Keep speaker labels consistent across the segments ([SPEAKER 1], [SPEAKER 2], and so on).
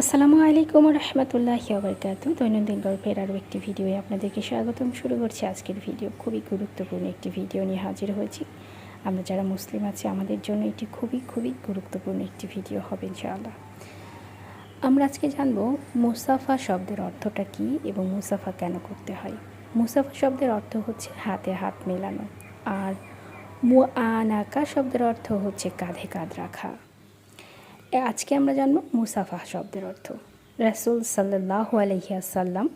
[SPEAKER 1] আসসালামু আলাইকুম রহমতুল্লাহ আবরকাত দৈনন্দিন গল্পের আরও একটি ভিডিওয়ে আপনাদেরকে স্বাগতম। শুরু করছি আজকের ভিডিও। খুবই গুরুত্বপূর্ণ একটি ভিডিও নিয়ে হাজির হয়েছি। আমরা যারা মুসলিম আছি, আমাদের জন্য এটি খুবই খুবই গুরুত্বপূর্ণ একটি ভিডিও হবে ইনশাআল্লাহ। আমরা আজকে জানব মুসাফা শব্দের অর্থটা কী এবং মুসাফা কেন করতে হয়? মুসাফা শব্দের অর্থ হচ্ছে হাতে হাত মেলানো। আর মুআনাকা শব্দের অর্থ হচ্ছে কাঁধে কাঁধ রাখা। আজকে আমরা জানব মুসাফা শব্দের অর্থ। রাসুল সাল্লাহ আলহিয়াসাল্লাম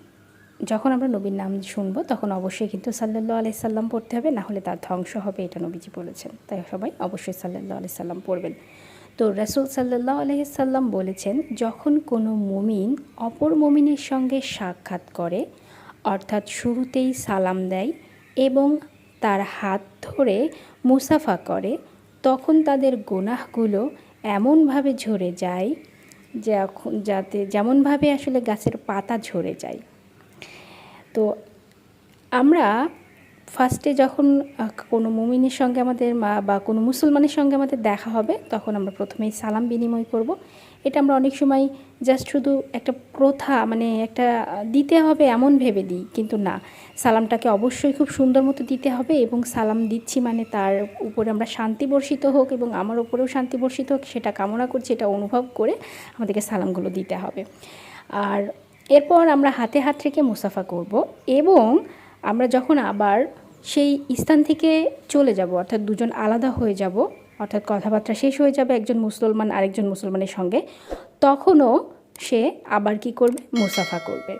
[SPEAKER 1] যখন আমরা নবীর নাম শুনব, তখন অবশ্যই কিন্তু সাল্লাহ আলি সাল্লাম পড়তে হবে না হলে তার ধ্বংস হবে, এটা নবীজি বলেছেন। তাই সবাই অবশ্যই সাল্লাহ আলি সাল্লাম পড়বেন। তো রাসুল সাল্লাহ আলহিসাল্লাম বলেছেন, যখন কোনো মুমিন অপর মুমিনের সঙ্গে সাক্ষাৎ করে, অর্থাৎ শুরুতেই সালাম দেয় এবং তার হাত ধরে মুসাফা করে, তখন তাদের গোনাহগুলো এমনভাবে ঝরে যায় যে এখন যাতে যেমনভাবে আসলে গাছের পাতা ঝরে যায়। তো আমরা ফার্স্টে যখন কোনো মুমিনের সঙ্গে আমাদের মা- বা কোনো মুসলমানের সঙ্গে আমাদের দেখা হবে, তখন আমরা প্রথমেই সালাম বিনিময় করব। এটা আমরা অনেক সময় জাস্ট শুধু একটা প্রথা মানে একটা, দিতে হবে এমন ভেবে দিই, কিন্তু না। সালামটাকে অবশ্যই খুব সুন্দর মতো দিতে হবে এবং সালাম দিচ্ছি মানে তার উপরে আমরা শান্তি বর্ষিত হোক এবং আমার উপরেও শান্তি বর্ষিত হোক, সেটা কামনা করছি, এটা অনুভব করে আমাদেরকে সালামগুলো দিতে হবে। আর এরপর আমরা হাতে হাত রেখে মুসাফা করব এবং আমরা যখন আবার সেই স্থান থেকে চলে যাব, অর্থাৎ দুজন আলাদা হয়ে যাব, অর্থাৎ কথাবার্তা শেষ হয়ে যাবে একজন মুসলমান আরেকজন মুসলমানের সঙ্গে, তখনও সে আবার কি করবে? মুসাফা করবে।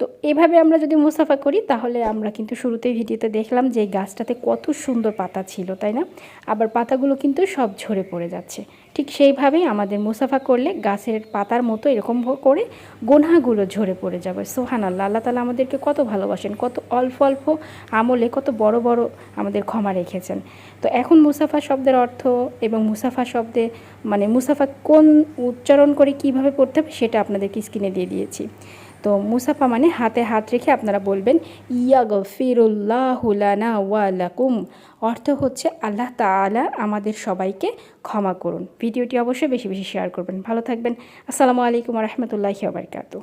[SPEAKER 1] তো এভাবে আমরা যদি মুসাফা করি, তাহলে আমরা কিন্তু শুরুতেই ভিডিওতে দেখলাম যে এই গাছটাতে কত সুন্দর পাতা ছিল, তাই না? আবার পাতাগুলো কিন্তু সব ঝরে পড়ে যাচ্ছে। ঠিক সেইভাবেই আমাদের মুসাফা করলে গাছের পাতার মতো এরকম করে গোনাগুলো ঝরে পড়ে যাবে। সোহান আল্লাহ আল্লাহ তালা আমাদেরকে কত ভালোবাসেন, কত অল্প অল্প আমলে কত বড় বড় আমাদের ক্ষমা রেখেছেন। তো এখন মুসাফা শব্দের অর্থ এবং মুসাফা শব্দে মানে মুসাফা কোন উচ্চারণ করে কীভাবে পড়তে হবে, সেটা আপনাদেরকে স্ক্রিনে দিয়ে দিয়েছি। তো মুসাফা মানে হাতে হাত রেখে আপনারা বলবেন ইয়া গফিরুল্লাহুলানা ওয়ালাকুম অর্থ হচ্ছে আল্লাহ তালা আমাদের সবাইকে ক্ষমা করুন। ভিডিওটি অবশ্যই বেশি বেশি শেয়ার করবেন। ভালো থাকবেন। আসসালামু আলাইকুম রহমতুল্লাহি আবরকাতু